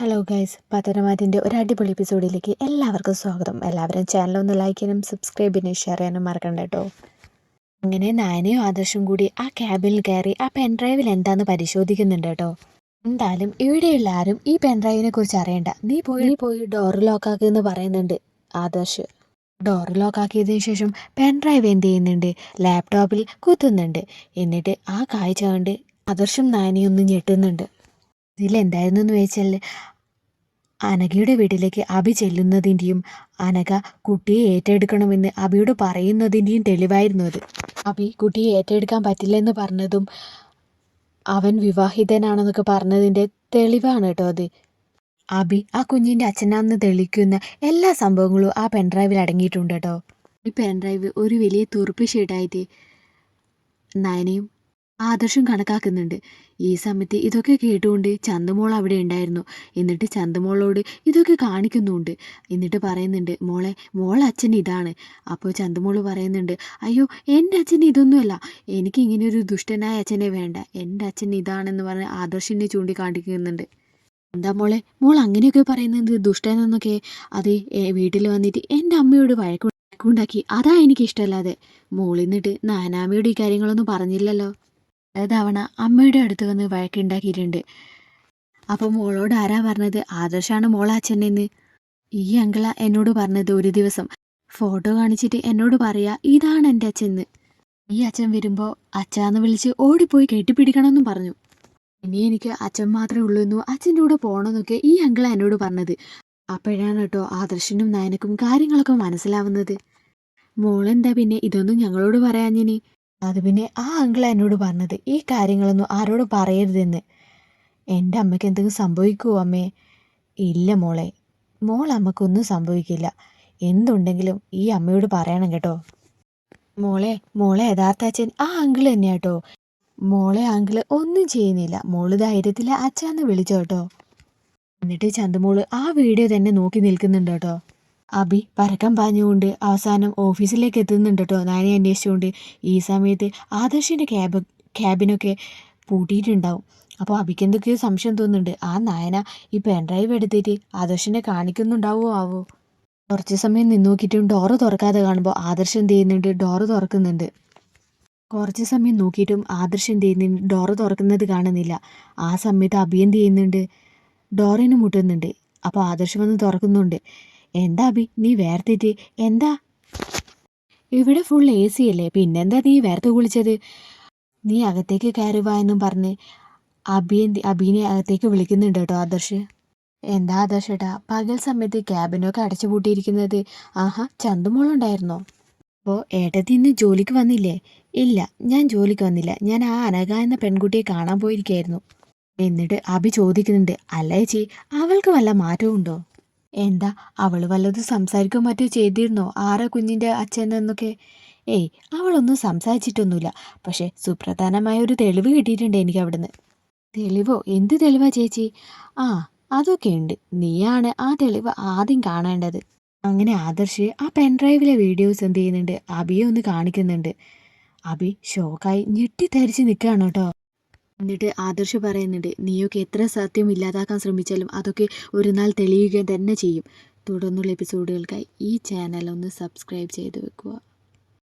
Hello guys പത്തനമാറ്റിന്റെ ഒരു അടിപൊളി എപ്പിസോഡിലേക്ക് എല്ലാവർക്കും സ്വാഗതം. എല്ലാവരും ചാനൽ ഒന്ന് ലൈക്ക് ചെയ്യാനും സബ്സ്ക്രൈബ് ചെയ്യാനും ഷെയർ ചെയ്യാനും മറക്കണ്ട കേട്ടോ. അങ്ങനെ നാനയും ആദർശും കൂടി ആ ക്യാബിൽ കയറി ആ പെൻഡ്രൈവിൽ എന്താന്ന് പരിശോധിക്കുന്നുണ്ട് കേട്ടോ. എന്തായാലും ഇവിടെയുള്ള ആരും ഈ പെൻഡ്രൈവിനെ കുറിച്ച് അറിയണ്ട. നീ പോയി പോയി ഡോർ ലോക്ക് ലോക്കാക്കെന്ന് പറയുന്നുണ്ട് ആദർശ്. ഡോർ ലോക്ക് ലോക്കാക്കിയതിനു ശേഷം പെൻഡ്രൈവ് എന്ത് ചെയ്യുന്നുണ്ട്? ലാപ്ടോപ്പിൽ കുത്തുന്നുണ്ട്. എന്നിട്ട് ആ കാഴ്ച കണ്ട് ആദർശും നാനയും ഒന്ന് ഞെട്ടുന്നുണ്ട്. ഇതിലെന്തായിരുന്നു എന്ന് വെച്ചാൽ അനഘയുടെ വീട്ടിലേക്ക് അഭി ചെല്ലുന്നതിന്റെയും അനഘ കുട്ടിയെ ഏറ്റെടുക്കണമെന്ന് അഭിയോട് പറയുന്നതിന്റെയും തെളിവായിരുന്നു അത്. അഭി കുട്ടിയെ ഏറ്റെടുക്കാൻ പറ്റില്ലെന്ന് പറഞ്ഞതും അവൻ വിവാഹിതനാണെന്നൊക്കെ പറഞ്ഞതിന്റെ തെളിവാണ് കേട്ടോ അത്. അഭി ആ കുഞ്ഞിന്റെ അച്ഛനാണെന്ന് തെളിക്കുന്ന എല്ലാ സംഭവങ്ങളും ആ പെൻഡ്രൈവിൽ അടങ്ങിയിട്ടുണ്ട് കേട്ടോ. ഈ പെൻഡ്രൈവ് ഒരു വലിയ തുറുപ്പ് ഷീട്ടായിട്ട് നയനയും ആദർശം കണക്കാക്കുന്നുണ്ട്. ഈ സമയത്ത് ഇതൊക്കെ കേട്ടുകൊണ്ട് ചന്തമോൾ അവിടെ ഉണ്ടായിരുന്നു. എന്നിട്ട് ചന്തമോളോട് ഇതൊക്കെ കാണിക്കുന്നുണ്ട്. എന്നിട്ട് പറയുന്നുണ്ട് മോളെ മോൾ അച്ഛൻ ഇതാണ്. അപ്പോൾ ചന്തമോൾ പറയുന്നുണ്ട് അയ്യോ എന്റെ അച്ഛൻ ഇതൊന്നുമല്ല. എനിക്ക് ഇങ്ങനെ ഒരു ദുഷ്ടനായ അച്ഛനെ വേണ്ട. എന്റെ അച്ഛൻ ഇതാണെന്ന് പറഞ്ഞ് ആദർശിനെ ചൂണ്ടിക്കാണിക്കുന്നുണ്ട്. എന്താ മോളെ? മോൾ അങ്ങനെയൊക്കെ പറയുന്നത് ദുഷ്ടനെന്നൊക്കെ? അത് വീട്ടിൽ വന്നിട്ട് എന്റെ അമ്മയോട് വഴക്കുണ്ടാക്കി അതാ എനിക്കിഷ്ടമല്ലാതെ. മോളിന്നിട്ട് നാനാമ്മയോട് ഈ കാര്യങ്ങളൊന്നും പറഞ്ഞില്ലല്ലോ. പലതവണ അമ്മയുടെ അടുത്ത് വന്ന് വഴക്കുണ്ടാക്കിയിട്ടുണ്ട്. അപ്പോൾ മോളോട് ആരാ പറഞ്ഞത്? ആദർശാണ് മോളെ അച്ഛനെന്ന്. ഈ അങ്കിള എന്നോട് പറഞ്ഞത് ഒരു ദിവസം. ഫോട്ടോ കാണിച്ചിട്ട് എന്നോട് പറയാ ഇതാണ് എന്റെ അച്ഛന്ന് ഈ അച്ഛൻ വരുമ്പോൾ അച്ഛാന്ന് വിളിച്ച് ഓടിപ്പോയി കെട്ടിപ്പിടിക്കണമെന്നും പറഞ്ഞു. ഇനി എനിക്ക് അച്ഛൻ മാത്രമേ ഉള്ളൂ എന്നു അച്ഛന്റെ കൂടെ പോകണമെന്നൊക്കെ ഈ അങ്കിള എന്നോട് പറഞ്ഞത്. അപ്പോഴാണ് കേട്ടോ ആദർശനും നയനക്കും കാര്യങ്ങളൊക്കെ മനസ്സിലാവുന്നത്. മോളെന്താ പിന്നെ ഇതൊന്നും ഞങ്ങളോട് പറയാഞ്ഞിനി? അത് പിന്നെ ആ അങ്കിൾ എന്നോട് പറഞ്ഞത് ഈ കാര്യങ്ങളൊന്നും ആരോടും പറയരുതെന്ന്. എന്റെ അമ്മയ്ക്ക് എന്തെങ്കിലും സംഭവിക്കുമോ അമ്മേ? ഇല്ല മോളെ മോൾ അമ്മക്കൊന്നും സംഭവിക്കില്ല. എന്തുണ്ടെങ്കിലും ഈ അമ്മയോട് പറയണം കേട്ടോ. മോളെ മോളെ യഥാർത്ഥ അച്ഛൻ ആ അങ്കിൾ തന്നെയാട്ടോ മോളെ അങ്കിൾ ഒന്നും ചെയ്യുന്നില്ല. മോൾ ധൈര്യത്തിൽ അച്ഛന്ന് വിളിച്ചോ കേട്ടോ എന്നിട്ട് ചന്തുമോൾ ആ വീഡിയോ തന്നെ നോക്കി നിൽക്കുന്നുണ്ട് കേട്ടോ അബി പരക്കം പാഞ്ഞുകൊണ്ട് അവസാനം ഓഫീസിലേക്ക് എത്തുന്നുണ്ട് കേട്ടോ നാനെ അന്വേഷിച്ചുകൊണ്ട് ഈ സമയത്ത് ആദർശിന്റെ ക്യാബ് ക്യാബിനൊക്കെ പൂട്ടിയിട്ടുണ്ടാവും. അപ്പോൾ അബിക്ക് എന്തൊക്കെയോ സംശയം തോന്നുന്നുണ്ട്. ആ നായന ഈ പെൻഡ്രൈവ് എടുത്തിട്ട് ആദർശിനെ കാണിക്കുന്നുണ്ടാവോ ആവോ? കുറച്ച് സമയം നിന്ന് നോക്കിയിട്ടും ഡോറ് തുറക്കാതെ കാണുമ്പോൾ ആദർശം എന്ത് ചെയ്യുന്നുണ്ട്? ഡോറ് തുറക്കുന്നുണ്ട്. കുറച്ച് സമയം നോക്കിയിട്ടും ആദർശം എന്ത് ചെയ്യുന്നുണ്ട് ഡോറ് തുറക്കുന്നത് കാണുന്നില്ല. ആ സമയത്ത് അബി എന്ത് ചെയ്യുന്നുണ്ട്? ഡോറിന് മുട്ടുന്നുണ്ട്. അപ്പോൾ ആദർശം വന്ന് തുറക്കുന്നുണ്ട്. എന്താ അബി നീ വേർത്തിട്ട് എന്താ? ഇവിടെ ഫുൾ എ സി അല്ലേ? പിന്നെന്താ നീ വേർത്ത് കുളിച്ചത്? നീ അകത്തേക്ക് കയറുക എന്നും പറഞ്ഞ് അബി അബീനെ അകത്തേക്ക് വിളിക്കുന്നുണ്ട് കേട്ടോ ആദർശ്. എന്താ ആദർശ് ഏട്ടാ? പകൽ സമയത്ത് ക്യാബിനൊക്കെ അടച്ചു പൂട്ടിയിരിക്കുന്നത്. ആഹാ ചന്തുമോളുണ്ടായിരുന്നോ? അപ്പോൾ ഏട്ടത്തി ഇന്ന് ജോലിക്ക് വന്നില്ലേ? ഇല്ല ഞാൻ ജോലിക്ക് വന്നില്ല. ഞാൻ ആ അനഘ എന്ന പെൺകുട്ടിയെ കാണാൻ പോയിരിക്കായിരുന്നു. എന്നിട്ട് അബി ചോദിക്കുന്നുണ്ട് അല്ല ചേച്ചി അവൾക്ക് വല്ല മാറ്റവും ഉണ്ടോ എന്താ അവൾ വല്ലതും സംസാരിക്കുകയോ മറ്റോ ചെയ്തിരുന്നോ? ആരാ കുഞ്ഞിന്റെ അച്ഛൻ എന്നൊക്കെ? ഏയ് അവളൊന്നും സംസാരിച്ചിട്ടൊന്നുമില്ല. പക്ഷേ സുപ്രധാനമായ ഒരു തെളിവ് കിട്ടിയിട്ടുണ്ട് എനിക്ക് അവിടുന്ന്. തെളിവോ? എന്ത് തെളിവാ ചേച്ചി? ആ അതൊക്കെ ഉണ്ട്. നീയാണ് ആ തെളിവ് ആദ്യം കാണേണ്ടത്. അങ്ങനെ ആദർശ് ആ പെൻഡ്രൈവിലെ വീഡിയോസ് എന്ത് ചെയ്യുന്നുണ്ട്? അബിയെ ഒന്ന് കാണിക്കുന്നുണ്ട്. അബി ഷോക്കായി ഞെട്ടിത്തരിച്ച് നിൽക്കുകയാണ് കേട്ടോ. എന്നിട്ട് ആദർശ് പറയുന്നുണ്ട് നീയൊക്കെ എത്ര സത്യം ഇല്ലാതാക്കാൻ ശ്രമിച്ചാലും അതൊക്കെ ഒരു നാൾ തെളിയുക തന്നെ ചെയ്യും. തുടർന്നുള്ള എപ്പിസോഡുകൾക്കായി ഈ ചാനൽ ഒന്ന് സബ്സ്ക്രൈബ് ചെയ്ത് വെക്കുക.